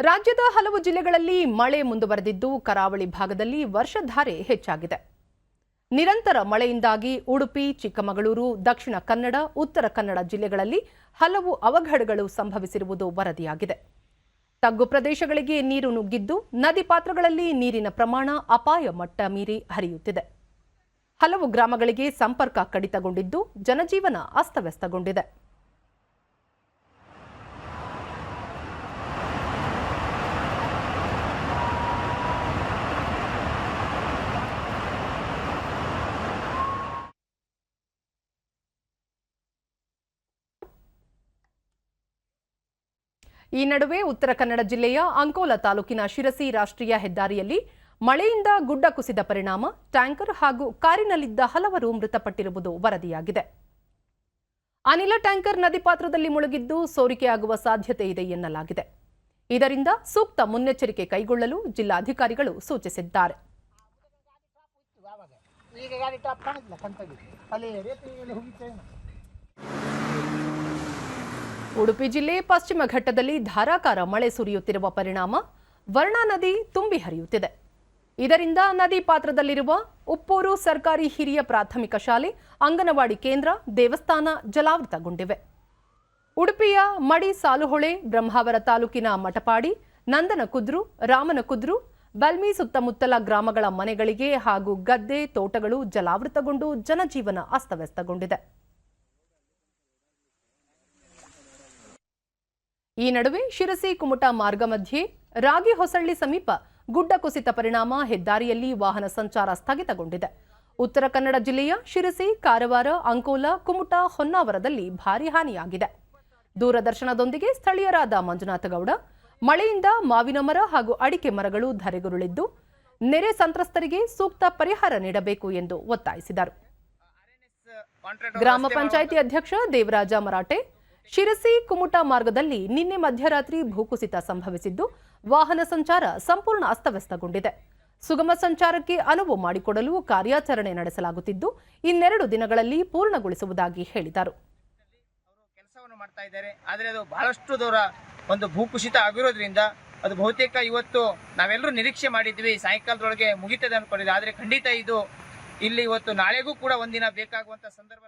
ರಾಜ್ಯದ ಹಲವು ಜಿಲ್ಲೆಗಳಲ್ಲಿ ಮಳೆ ಮುಂದುವರೆದಿದ್ದು, ಕರಾವಳಿ ಭಾಗದಲ್ಲಿ ವರ್ಷಧಾರೆ ಹೆಚ್ಚಾಗಿದೆ. ನಿರಂತರ ಮಳೆಯಿಂದಾಗಿ ಉಡುಪಿ, ಚಿಕ್ಕಮಗಳೂರು, ದಕ್ಷಿಣ ಕನ್ನಡ, ಉತ್ತರ ಕನ್ನಡ ಜಿಲ್ಲೆಗಳಲ್ಲಿ ಹಲವು ಅವಘಡಗಳು ಸಂಭವಿಸಿರುವುದು ವರದಿಯಾಗಿದೆ. ತಗ್ಗು ಪ್ರದೇಶಗಳಿಗೆ ನೀರು ನುಗ್ಗಿದ್ದು, ನದಿ ಪಾತ್ರಗಳಲ್ಲಿ ನೀರಿನ ಪ್ರಮಾಣ ಅಪಾಯ ಮಟ್ಟ ಮೀರಿ ಹರಿಯುತ್ತಿದೆ. ಹಲವು ಗ್ರಾಮಗಳಿಗೆ ಸಂಪರ್ಕ ಕಡಿತಗೊಂಡಿದ್ದು, ಜನಜೀವನ ಅಸ್ತವ್ಯಸ್ತಗೊಂಡಿದೆ. ಈ ನಡುವೆ ಉತ್ತರ ಕನ್ನಡ ಜಿಲ್ಲೆಯ ಅಂಕೋಲ ತಾಲೂಕಿನ ಶಿರಸಿ ರಾಷ್ಟ್ರೀಯ ಹೆದ್ದಾರಿಯಲ್ಲಿ ಮಳೆಯಿಂದ ಗುಡ್ಡ ಕುಸಿದ ಪರಿಣಾಮ, ಟ್ಯಾಂಕರ್ ಹಾಗೂ ಕಾರಿನಲ್ಲಿದ್ದ ಹಲವರು ಮೃತಪಟ್ಟಿರುವುದು ವರದಿಯಾಗಿದೆ. ಅನಿಲ ಟ್ಯಾಂಕರ್ ನದಿ ಪಾತ್ರದಲ್ಲಿ ಮುಳುಗಿದ್ದು ಸೋರಿಕೆಯಾಗುವ ಸಾಧ್ಯತೆ ಇದೆ ಎನ್ನಲಾಗಿದೆ. ಇದರಿಂದ ಸೂಕ್ತ ಮುನ್ನೆಚ್ಚರಿಕೆ ಕೈಗೊಳ್ಳಲು ಜಿಲ್ಲಾಧಿಕಾರಿಗಳು ಸೂಚಿಸಿದ್ದಾರೆ. ಈಗ ಉಡುಪಿ ಜಿಲ್ಲೆ ಪಶ್ಚಿಮ ಘಟ್ಟದಲ್ಲಿ ಧಾರಾಕಾರ ಮಳೆ ಸುರಿಯುತ್ತಿರುವ ಪರಿಣಾಮ ವರ್ಣಾ ನದಿ ತುಂಬಿ ಹರಿಯುತ್ತಿದೆ. ಇದರಿಂದ ನದಿ ಪಾತ್ರದಲ್ಲಿರುವ ಉಪ್ಪೂರು ಸರ್ಕಾರಿ ಹಿರಿಯ ಪ್ರಾಥಮಿಕ ಶಾಲೆ, ಅಂಗನವಾಡಿ ಕೇಂದ್ರ, ದೇವಸ್ಥಾನ ಜಲಾವೃತಗೊಂಡಿವೆ. ಉಡುಪಿಯ ಮಡಿ ಸಾಲುಹೊಳೆ, ಬ್ರಹ್ಮಾವರ ತಾಲೂಕಿನ ಮಠಪಾಡಿ ನಂದನ ಕುದ್ರು ರಾಮನ ಕುದ್ರು ಬಲ್ಮಿ ಸುತ್ತಮುತ್ತಲ ಗ್ರಾಮಗಳ ಮನೆಗಳಿಗೆ ಹಾಗೂ ಗದ್ದೆ, ತೋಟಗಳು ಜಲಾವೃತಗೊಂಡು ಜನಜೀವನ ಅಸ್ತವ್ಯಸ್ತಗೊಂಡಿದೆ. ಈ ನಡುವೆ ಶಿರಸಿ ಕುಮುಟಾ ಮಾರ್ಗ ಮಧ್ಯೆ ರಾಗಿ ಹೊಸಳ್ಳಿ ಸಮೀಪ ಗುಡ್ಡ ಕುಸಿತ ಪರಿಣಾಮ ಹೆದ್ದಾರಿಯಲ್ಲಿ ವಾಹನ ಸಂಚಾರ ಸ್ಥಗಿತಗೊಂಡಿದೆ. ಉತ್ತರ ಕನ್ನಡ ಜಿಲ್ಲೆಯ ಶಿರಸಿ ಕಾರವಾರ ಅಂಕೋಲ ಕುಮುಟ ಹೊನ್ನಾವರದಲ್ಲಿ ಭಾರಿ ಹಾನಿಯಾಗಿದೆ. ದೂರದರ್ಶನದೊಂದಿಗೆ ಸ್ಥಳೀಯರಾದ ಮಂಜುನಾಥ ಗೌಡ ಮಳೆಯಿಂದ ಮಾವಿನ ಮರ ಹಾಗೂ ಅಡಿಕೆ ಮರಗಳು ಧರೆಗುರುಳಿದ್ದು ನೆರೆ ಸಂತ್ರಸ್ತರಿಗೆ ಸೂಕ್ತ ಪರಿಹಾರ ನೀಡಬೇಕು ಎಂದು ಒತ್ತಾಯಿಸಿದರು. ಗ್ರಾಮ ಪಂಚಾಯಿತಿ ಅಧ್ಯಕ್ಷ ದೇವರಾಜ ಮರಾಟೆ ಶಿರಸಿ ಕುಮುಟ ಮಾರ್ಗದಲ್ಲಿ ನಿನ್ನೆ ಮಧ್ಯರಾತ್ರಿ ಭೂಕುಸಿತ ಸಂಭವಿಸಿದ್ದು, ವಾಹನ ಸಂಚಾರ ಸಂಪೂರ್ಣ ಅಸ್ತವ್ಯಸ್ತಗೊಂಡಿದೆ. ಸುಗಮ ಸಂಚಾರಕ್ಕೆ ಅನುವು ಮಾಡಿಕೊಡಲು ಕಾರ್ಯಾಚರಣೆ ನಡೆಸಲಾಗುತ್ತಿದ್ದು, ಇನ್ನೆರಡು ದಿನಗಳಲ್ಲಿ ಪೂರ್ಣಗೊಳಿಸುವುದಾಗಿ ಹೇಳಿದರು. ಮಾಡ್ತಾ ಇದ್ದಾರೆ. ಆದರೆ ಅದು ಬಹಳಷ್ಟು ದೂರ ಒಂದು ಭೂಕುಸಿತ ಆಗಿರೋದ್ರಿಂದ ಅದು ಬಹುತೇಕ ಇವತ್ತು ನಾವೆಲ್ಲರೂ ನಿರೀಕ್ಷೆ ಮಾಡಿದ್ವಿ. ಸಾಯಂಕಾಲದೊಳಗೆ ಮುಗಿತದೆ ಅನ್ಕೊಂಡಿದ್ದೆ ಆದರೆ ಖಂಡಿತ ಇದು ಇಲ್ಲಿ ಇವತ್ತು ನಾಳೆಗೂ ಕೂಡ ಒಂದಿನ ಬೇಕಾಗುವಂತ ಸಂದರ್ಭ